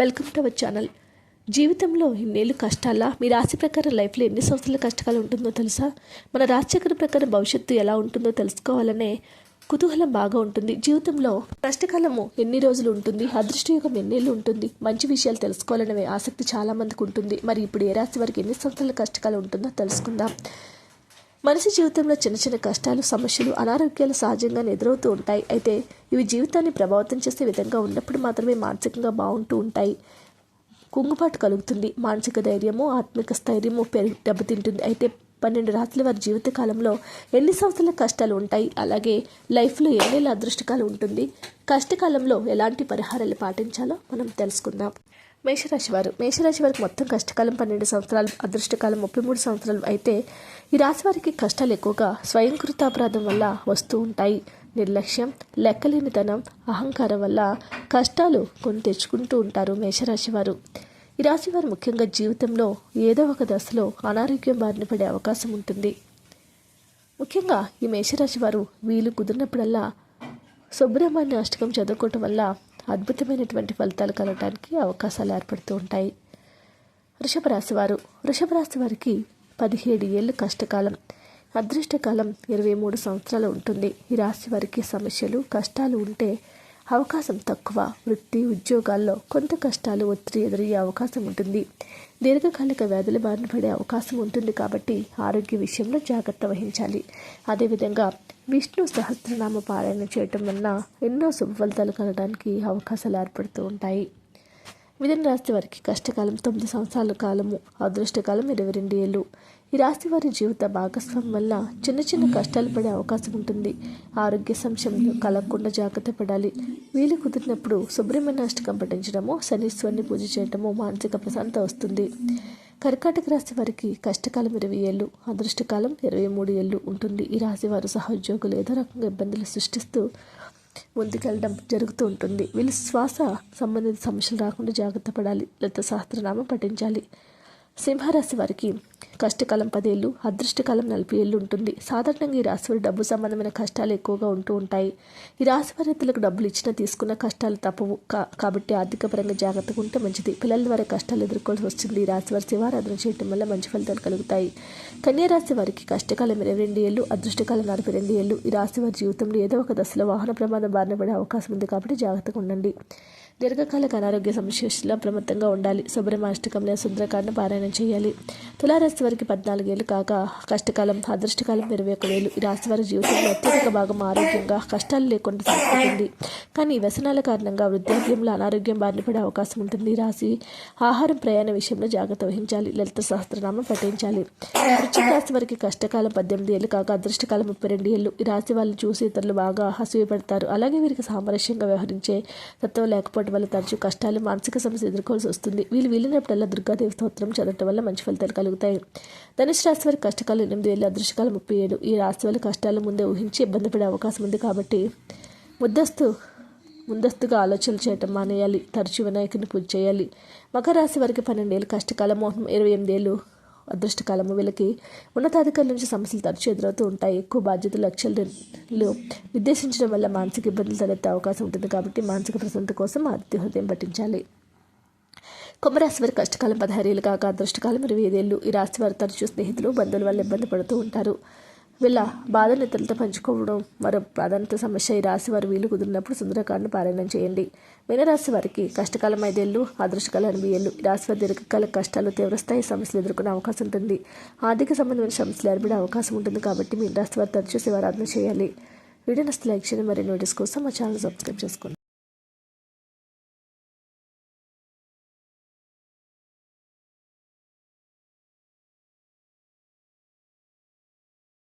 Welcome to our channel. జీవితంలో ఇన్నేళ్ళు కష్టాలా? మీ రాశి ప్రకారం లైఫ్లో ఎన్ని సంవత్సరాల కష్టకాలం ఉంటుందో తెలుసా? మన రాశిచక్రం ప్రకారం భవిష్యత్తు ఎలా ఉంటుందో తెలుసుకోవాలనే కుతూహలం బాగా ఉంటుంది. జీవితంలో కష్టకాలము ఎన్ని రోజులు ఉంటుంది? అదృష్టయుగం ఎన్నేళ్ళు ఉంటుంది? మంచి విషయాలు తెలుసుకోవాలనే ఆసక్తి చాలామందికి ఉంటుంది. మరి ఇప్పుడు ఏ రాశి వారికి ఎన్ని సంవత్సరాల కష్టకాలం ఉంటుందో తెలుసుకుందాం. మనిషి జీవితంలో చిన్న చిన్న కష్టాలు సమస్యలు అనారోగ్యాలు సహజంగా ఎదురవుతూ ఉంటాయి. అయితే ఇవి జీవితాన్ని ప్రభావితం చేసే విధంగా ఉన్నప్పుడు మాత్రమే మానసికంగా బాగుంటూ ఉంటాయి. కుంగుబాటు కలుగుతుంది. మానసిక ధైర్యము ఆత్మిక స్థైర్యము పెరుగు దెబ్బతింటుంది. అయితే పన్నెండు రాత్రుల వారి జీవితకాలంలో ఎన్ని సంవత్సరాల కష్టాలు ఉంటాయి? అలాగే లైఫ్లో ఎన్నేళ్ళ అదృష్టకాలు ఉంటుంది? కష్టకాలంలో ఎలాంటి పరిహారాలు పాటించాలో మనం తెలుసుకుందాం. మేషరాశి వారు. మేషరాశి వారికి మొత్తం కష్టకాలం పన్నెండు సంవత్సరాలు అదృష్టకాలం ముప్పై మూడు సంవత్సరాలు అయితే ఈ రాశి వారికి కష్టాలు ఎక్కువగా స్వయంకృత అపరాధం వల్ల వస్తూ ఉంటాయి. నిర్లక్ష్యం లెక్కలేనితనం అహంకారం వల్ల కష్టాలు కొని తెచ్చుకుంటూ ఉంటారు మేషరాశి వారు. ఈ రాశి వారు ముఖ్యంగా జీవితంలో ఏదో ఒక దశలో అనారోగ్యం బారిన పడే అవకాశం ఉంటుంది. ముఖ్యంగా ఈ మేషరాశి వారు వీలు కుదిరినప్పుడల్లా సుబ్రహ్మణ్య అష్టకం చదువుకోవటం వల్ల అద్భుతమైనటువంటి ఫలితాలు కలగడానికి అవకాశాలు ఏర్పడుతూ ఉంటాయి. వృషభ రాశి వారు వృషభ రాశి వారికి పదిహేడు ఏళ్ళు కష్టకాలం. అదృష్టకాలం ఇరవై మూడు సంవత్సరాలు ఉంటుంది. ఈ రాశి వారికి సమస్యలు కష్టాలు ఉంటే అవకాశం తక్కువ. వృత్తి ఉద్యోగాల్లో కొంత కష్టాలు ఒత్తిడి ఎదురయ్యే అవకాశం ఉంటుంది. దీర్ఘకాలిక వ్యాధుల బారిన పడే అవకాశం ఉంటుంది కాబట్టి ఆరోగ్య విషయంలో జాగ్రత్త వహించాలి. అదేవిధంగా విష్ణు సహస్రనామ పారాయణ చేయటం వలన ఎన్నో శుభ ఫలితాలు కలగడానికి అవకాశాలు ఏర్పడుతూ ఉంటాయి. మిథున రాశి వారికి కష్టకాలం తొమ్మిది సంవత్సరాల కాలము అదృష్టకాలం ఇరవై రెండు ఏళ్ళు. ఈ రాశి వారి జీవిత భాగస్వామ్యం వల్ల చిన్న చిన్న కష్టాలు పడే అవకాశం ఉంటుంది. ఆరోగ్య సంశయంలో కలగకుండా జాగ్రత్త పడాలి. వీలు కుదిరినప్పుడు సుబ్రహ్మణ్య అష్టకం పఠించడము శనీశ్వరిని పూజ చేయడము మానసిక ప్రశాంత వస్తుంది. కర్కాటక రాశి వారికి కష్టకాలం ఇరవై ఏళ్ళు అదృష్టకాలం ఇరవై మూడు ఏళ్ళు ఉంటుంది. ఈ రాశి వారు సహోద్యోగులు ఏదో రకంగా ఇబ్బందులు సృష్టిస్తూ ముందుకెళ్ళడం జరుగుతూ ఉంటుంది. వీళ్ళు శ్వాస సంబంధిత సమస్యలు రాకుండా జాగ్రత్త పడాలి. లలిత సహస్రనామం పఠించాలి. సింహరాశి వారికి కష్టకాలం పదేళ్ళు అదృష్టకాలం నలభై ఏళ్ళు ఉంటుంది. సాధారణంగా ఈ రాశి వారి డబ్బు సంబంధమైన కష్టాలు ఎక్కువగా ఉంటూ ఉంటాయి. ఈ రాశి వారి ఇతరులకు డబ్బులు ఇచ్చినా తీసుకున్న కష్టాలు తప్పవు. కా- కాబట్టి ఆర్థిక పరంగా జాగ్రత్తగా ఉంటే మంచిది. పిల్లల ద్వారా కష్టాలు ఎదుర్కోవాల్సి వస్తుంది. ఈ రాశి వారి శివారాధన చేయడం వల్ల మంచి ఫలితాలు కలుగుతాయి. కన్యా రాశి వారికి కష్టకాలం ఇరవై రెండు ఏళ్ళు అదృష్టకాలం నలభై రెండు ఏళ్ళు. ఈ రాశి వారి జీవితంలో ఏదో ఒక దశలో వాహన ప్రమాదం బారిన పడే అవకాశం ఉంది కాబట్టి జాగ్రత్తగా ఉండండి. దీర్ఘకాలిక అనారోగ్య సమస్యలు అప్రమత్తంగా ఉండాలి. సుబ్రహ్మాష్టకంలో సుందరకాండ పారాయణం చేయాలి. తులారాశి వారికి పద్నాలుగేళ్ళు కాక కష్టకాలం అదృష్టకాలం ఇరవై ఒక వేలు ఈ రాశి వారి జీవితంలో అత్యధిక భాగం ఆరోగ్యంగా కష్టాలు లేకుండా సాగుతుంది. కానీ ఈ వ్యసనాల కారణంగా వృద్ధాప్యంలో అనారోగ్యం బారిన పడే అవకాశం ఉంటుంది. రాశి ఆహారం ప్రయాణ విషయంలో జాగ్రత్త వహించాలి. లలిత సహస్రనామం పఠించాలి వృశ్చిక రాశి వారికి కష్టకాలం పద్దెనిమిది ఏళ్ళు కాక అదృష్టకాలం ముప్పై రెండు ఏళ్ళు ఈ రాశి వాళ్ళు చూసి ఇతరులు బాగా అసూయపడతారు. అలాగే వీరికి సామరస్యంగా వ్యవహరించే తత్వం లేకపోవడం వల్ల తరచూ కష్టాలు మానసిక సమస్య ఎదుర్కోవాల్సి వస్తుంది. వీళ్ళు వీళ్ళినప్పుడల్లా దుర్గాదేవి స్తోత్రం చదవటం వల్ల మంచి ఫలితాలు కలుగుతాయి. ధనుసు రాశి వారికి కష్టకాలం ఎనిమిది ఏళ్ళు అదృష్టకాలం ముప్పై ఏడు ఈ రాశి వాళ్ళ కష్టాలు ముందే ఊహించి ఇబ్బంది పడే అవకాశం ఉంది కాబట్టి ముద్దస్తు ముందస్తుగా ఆలోచనలు చేయటం మానేయాలి. తరచు వినాయకుని పూజ చేయాలి. మకర రాశి వారికి పన్నెండేళ్ళు కష్టకాలం మోహం ఇరవై ఎనిమిదేళ్ళు అదృష్టకాలము. వీళ్ళకి ఉన్నతాధికారుల నుంచి సమస్యలు తరచూ ఎదురవుతూ ఉంటాయి. ఎక్కువ బాధ్యతలు లక్ష్యాలు నిర్దేశించడం వల్ల మానసిక ఇబ్బందులు తలెత్తే అవకాశం ఉంటుంది కాబట్టి మానసిక ప్రశాంతత కోసం ఆదిత్య హృదయం పట్టించాలి కుంభరాశి వారి కష్టకాలం పదహారేళ్ళు కాక అదృష్టకాలం ఇరవై ఐదేళ్ళు. ఈ రాశి వారు తరచూ స్నేహితులు బంధువుల వల్ల ఇబ్బంది పడుతూ ఉంటారు. వీళ్ళ బాధను ఇతరులతో పంచుకోవడం మరో ప్రాధాన్యత సమస్య. ఈ రాశి వారు వీలు కుదిరినప్పుడు సుందరకాండను పారాయణం చేయండి. మీనరాశి వారికి కష్టకాలం ఐదేళ్ళు అదృష్టకాలం ఎనభై ఏళ్ళు. ఈ రాశి వారి దీర్ఘకాల కష్టాలు తీవ్రస్థాయి సమస్యలు ఎదుర్కొనే అవకాశం ఉంటుంది. ఆర్థిక సంబంధమైన సమస్యలు ఏర్పడే అవకాశం ఉంటుంది కాబట్టి మీ రాశి వారు తరచూ శివారాధన చేయాలి. వీడియో నస్తే లైక్ చేయండి. మరిన్ని నోటీస్ కోసం మా ఛానల్ సబ్స్క్రైబ్ చేసుకోండి.